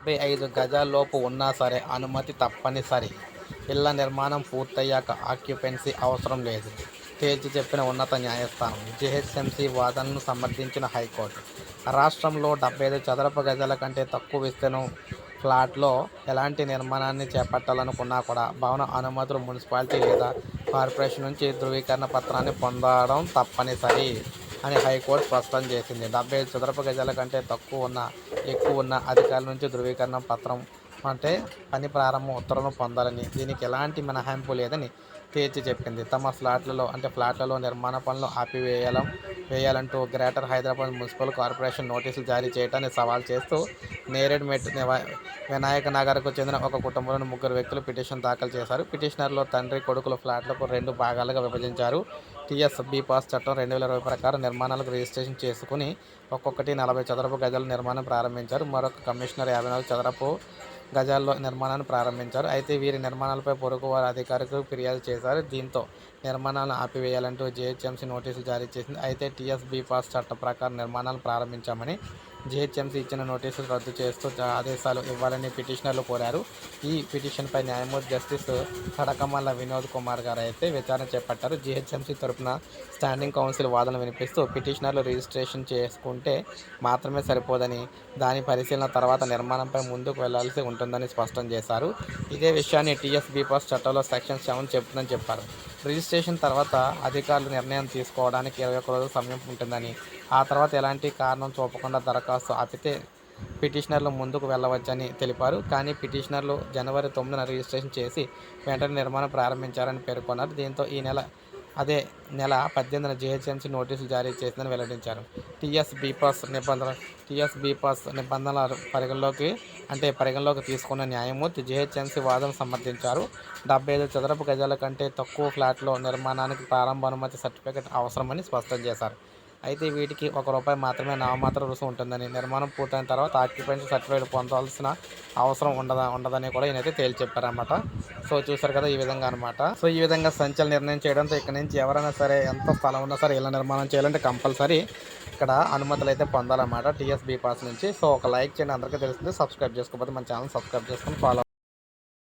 డెబ్బై ఐదు గజాల్లోపు ఉన్నా సరే అనుమతి తప్పనిసరి. ఇళ్ళ నిర్మాణం పూర్తయ్యాక ఆక్యుపెన్సీ అవసరం లేదు. తేల్చి చెప్పిన ఉన్నత న్యాయస్థానం జిహెచ్ఎంసీ వాదనను సమర్థించిన హైకోర్టు. రాష్ట్రంలో డెబ్బై ఐదు చదరపు గజాల కంటే తక్కువ విస్తీర్ణం ఫ్లాట్లో ఎలాంటి నిర్మాణాన్ని చేపట్టాలనుకున్నా కూడా భవన అనుమతులు మున్సిపాలిటీ లేదా కార్పొరేషన్ నుంచి ధృవీకరణ పత్రాన్ని పొందడం తప్పనిసరి అని హైకోర్టు స్పష్టం చేసింది. డెబ్బై ఐదు చదరపు గజాల కంటే తక్కువ ఉన్న ఎక్కువ ఉన్న అధికారుల నుంచి ధృవీకరణ పత్రం అంటే పని ప్రారంభం ఉత్తర్వులను పొందాలని దీనికి ఎలాంటి మినహాయింపు లేదని తేల్చి చెప్పింది. తమ ఫ్లాట్లలో అంటే ఫ్లాట్లలో నిర్మాణ పనులు ఆపివేయాలం వేయాలంటూ గ్రేటర్ హైదరాబాద్ మున్సిపల్ కార్పొరేషన్ నోటీసులు జారీ చేయడాన్ని సవాల్ చేస్తూ నేరేడ్ మెట్ వినాయక నగర్కు చెందిన ఒక కుటుంబంలోని ముగ్గురు వ్యక్తులు పిటిషన్ దాఖలు చేశారు. పిటిషనర్లో తండ్రి కొడుకుల ఫ్లాట్లకు రెండు భాగాలుగా విభజించారు. టీఎస్బీ పాస్ చట్టం రెండు వేల ఇరవై ప్రకారం నిర్మాణాలకు రిజిస్ట్రేషన్ చేసుకుని ఒక్కొక్కటి నలభై చదరపు గజాల నిర్మాణం ప్రారంభించారు. మరొక కమిషనర్ యాభై నాలుగు చదరపు గజాల్లో నిర్మాణాన్ని ప్రారంభించారు. అయితే వీరి నిర్మాణాలపై పొరుగు వారి అధికారులకు ఫిర్యాదు చేశారు. దీంతో నిర్మాణాలను ఆపివేయాలంటూ జీహెచ్ఎంసీ నోటీసులు జారీ చేసింది. అయితే టీఎస్బీ పాస్ చట్టం ప్రకారం నిర్మాణాలు ప్రారంభించామని జీహెచ్ఎంసీ ఇచ్చిన నోటీసులు రద్దు చేస్తూ ఆదేశాలు ఇవ్వాలని పిటిషనర్లు కోరారు. ఈ పిటిషన్పై న్యాయమూర్తి జస్టిస్ తడకమల్ల వినోద్ కుమార్ గారు అయితే విచారణ చేపట్టారు. జీహెచ్ఎంసీ తరపున స్టాండింగ్ కౌన్సిల్ వాదన వినిపిస్తూ పిటిషనర్లు రిజిస్ట్రేషన్ చేసుకుంటే మాత్రమే సరిపోదని దాని పరిశీలన తర్వాత నిర్మాణంపై ముందుకు వెళ్ళాల్సి ఉంటుందని స్పష్టం చేశారు. ఇదే విషయాన్ని టీఎస్ బీపాస్ చట్టంలో సెక్షన్ సెవెన్ చెబుతుందని చెప్పారు. రిజిస్ట్రేషన్ తర్వాత అధికారులు నిర్ణయం తీసుకోవడానికి ఇరవై ఒక్క రోజుల సమయం ఉంటుందని ఆ తర్వాత ఎలాంటి కారణం చూపకుండా దరఖాస్తు ఆపితే పిటిషనర్లు ముందుకు వెళ్ళవచ్చని తెలిపారు. కానీ పిటిషనర్లు జనవరి తొమ్మిదిన రిజిస్ట్రేషన్ చేసి వెంటనే నిర్మాణం ప్రారంభించారని పేర్కొన్నారు. దీంతో ఈ నెల అదే నెల పద్దెనిమిదిన జీహెచ్ఎంసీ నోటీసులు జారీ చేసిందని వెల్లడించారు. టీఎస్ బీపాస్ నిబంధన టీఎస్ బీపాస్ నిబంధనల పరిగణలోకి అంటే పరిగణలోకి తీసుకున్న న్యాయమూర్తి జీహెచ్ఎంసీ వాదన సమర్థించారు. డెబ్బై ఐదు చదరపు గజాల కంటే తక్కువ ఫ్లాట్లో నిర్మాణానికి ప్రారంభ అనుమతి సర్టిఫికెట్ అవసరమని స్పష్టం చేశారు. అయితే వీటికి ఒక రూపాయి మాత్రమే నామమాత్ర రుసుము ఉంటుందని. నిర్మాణం పూర్తయిన తర్వాత ఆక్యుపెన్సీ సర్టిఫికేట్ పొందాల్సిన అవసరం ఉండదా ఉండదని కూడా ఈయనైతే తేల్చి చెప్పారన్నమాట సో చూసారు కదా ఈ విధంగా అనమాట సో ఈ విధంగా సంచల నిర్ణయం చేయడంతో ఇక్కడ నుంచి ఎవరైనా సరే ఎంత స్థలం ఉన్నా సరే ఇళ్ళ నిర్మాణం చేయాలంటే కంపల్సరీ ఇక్కడ అనుమతులు అయితే పొందాలన్నమాట టీఎస్బీ పాస్ నుంచి. సో ఒక లైక్ చేయండి. అందరికీ తెలిసింది సబ్స్క్రైబ్ చేసుకోకపోతే మన ఛానల్ సబ్స్క్రైబ్ చేసుకొని ఫాలో